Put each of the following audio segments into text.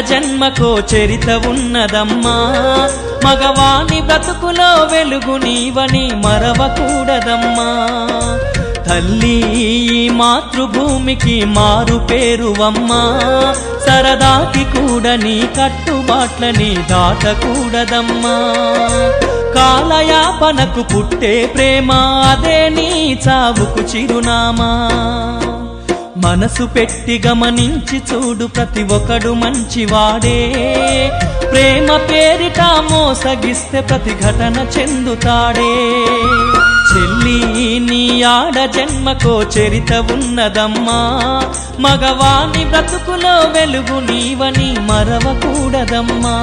జన్మకో చరిత ఉన్నదమ్మా. మగవాణి బ్రతుకులో వెలుగు నీవని మరవకూడదమ్మా. తల్లి ఈ మాతృభూమికి మారు పేరువమ్మా. సరదాకి కూడా నీ కట్టుబాట్లని దాటకూడదమ్మా. కాలయాపనకు పుట్టే ప్రేమ అదే నీ చావుకు చిరునామా. మనసు పెట్టి గమనించి చూడు ప్రతి ఒక్కడు మంచివాడే. ప్రేమ పేరిట మోసగిస్తే ప్రతి ఘటన చెందుతాడే. చెల్లి నీ ఆడ జన్మకో చరిత ఉన్నదమ్మా. మగవాని బ్రతుకులో వెలుగు నీవని మరవకూడదమ్మా.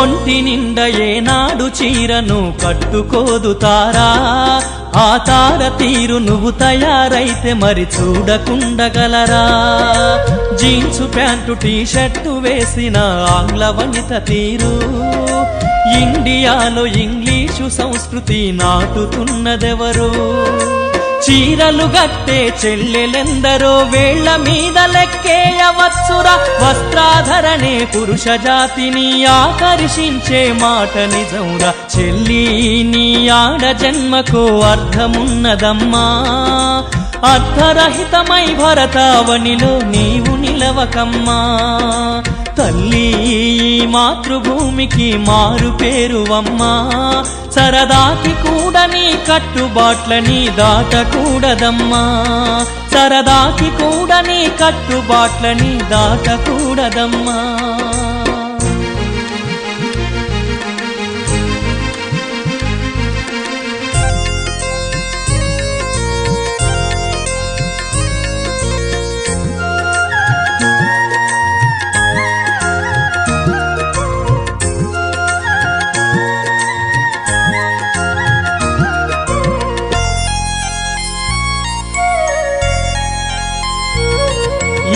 ఒంటి నిండ ఏనాడు చీరను కట్టుకోదు తారా. ఆ తార తీరు నువ్వు తయారైతే మరి చూడకుండగలరా. జీన్సు ప్యాంటు టీషర్టు వేసిన ఆంగ్ల వనిత తీరు. ఇండియాలో ఇంగ్లీషు సంస్కృతి నాటుతున్నదెవరు? చీరలు గట్టే చెల్లెలెందరో వేళ్ళ మీద లెక్కేయవచ్చురా వస్త్రాధరణే పురుష జాతిని ఆకర్షించే మాట నిజంరా చెల్లి నీ ఆడ జన్మకో అర్థమున్నదమ్మా. అర్థరహితమై భరతావనిలో నీవు నిలవకమ్మా. తల్లి మాతృభూమికి మారు పేరువమ్మా. సరదాకి కూడని కట్టుబాట్లని దాటకూడదమ్మా. సరదాకి కూడని కట్టుబాట్లని దాటకూడదమ్మా.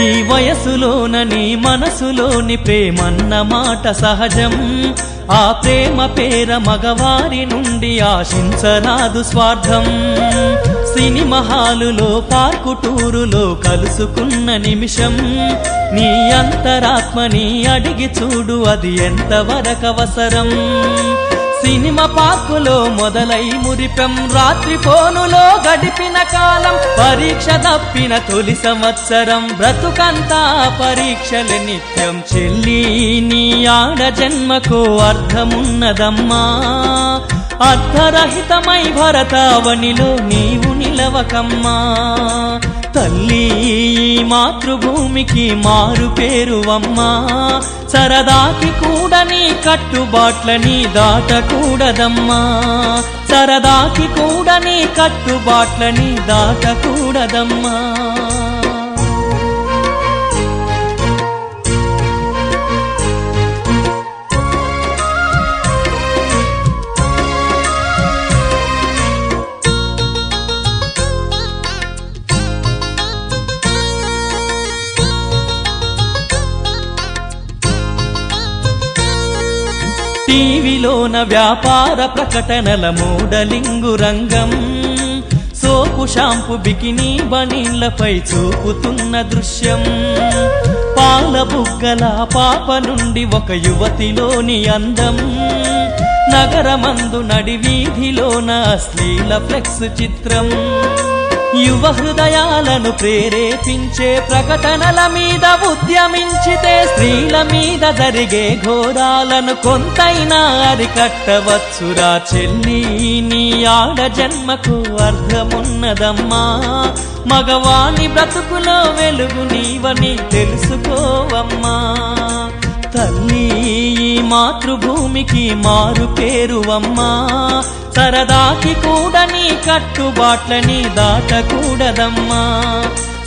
ఈ వయసులోనని మనసులోని ప్రేమన్న మాట సహజం. ఆ ప్రేమ పేర మగవారి నుండి ఆశించరాదు స్వార్థం. సినిమా హాలులో పార్కు టూరులో కలుసుకున్న నిమిషం. నీ అంతరాత్మని అడిగి చూడు అది ఎంతవరకవసరం సినిమా పార్కులో మొదలై మురిపెం. రాత్రి ఫోనులో గడిపిన కాలం పరీక్ష తప్పిన తొలి సంవత్సరం. బ్రతుకంతా పరీక్షలు నిత్యం చెల్లి నీ ఆడ జన్మకు అర్థమున్నదమ్మా. అర్థరహితమై భరతావనిలో నీవు నిలవకమ్మా. తల్లి మాతృభూమికి మారు పేరువమ్మా. సరదాకి కూడని నీ కట్టుబాట్లని దాటకూడదమ్మా. సరదాకి కూడని కట్టుబాట్లని దాటకూడదమ్మా. టీవీలోన వ్యాపార ప్రకటనల మూడలింగు రంగం. సోపు షాంపు బికినీ బనీళ్ళపై చూపుతున్న దృశ్యం. పాల బుగ్గల పాప నుండి ఒక యువతిలోని అందం. నగరమందు నడి వీధిలోన అశ్లీల ఫ్లెక్స్ చిత్రం. యువ హృదయాలను ప్రేరేపించే ప్రకటనల మీద ఉద్యమించితే స్త్రీల మీద జరిగే ఘోరాలను కొంతైనా అరికట్టవచ్చురా చెల్లి నీ ఆడ జన్మకు అర్థమున్నదమ్మా. మగవాణి బ్రతుకులో వెలుగు నీవని తెలుసుకోవమ్మా. తల్లి మాతృభూమికి మారు పేరువమ్మా. సరదాకి కూడా నీ కట్టుబాట్లని దాటకూడదమ్మా.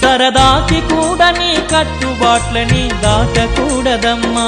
సరదాకి కూడా నీ కట్టుబాట్లని దాటకూడదమ్మా.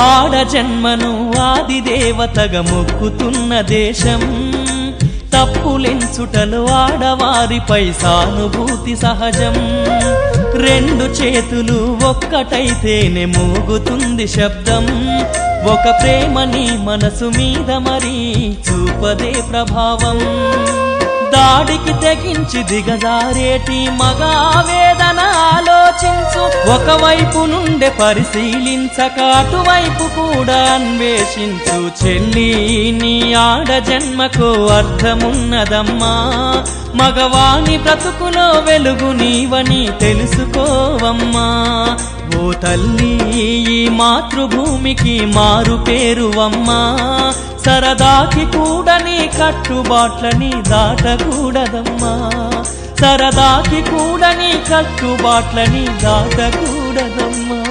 ఆడ జన్మను ఆది దేవతగా మొక్కుతున్న దేశం. తప్పులెంచుటలు ఆడవారిపై సానుభూతి సహజం. రెండు చేతులు ఒక్కటైతేనే మూగుతుంది శబ్దం. ఒక ప్రేమని మనసు మీద మరి చూపదే ప్రభావం. దాడికి తెగించి దిగజారేటి మగా వేదన ఆలోచించు. ఒకవైపు నుండే పరిశీలించక అటువైపు కూడా అన్వేషించు. చెల్లి నీ ఆడ జన్మకు అర్థమున్నదమ్మా. మగవాణి బ్రతుకులో వెలుగు నీవని తెలుసుకోవమ్మా. ఓ తల్లి ఈ మాతృభూమికి మారు పేరువమ్మా. సరదాకి కూడని కట్టుబాట్లని దాటకూడదమ్మా. సరదాకి కూడని కట్టుబాట్లని దాటకూడదమ్మా.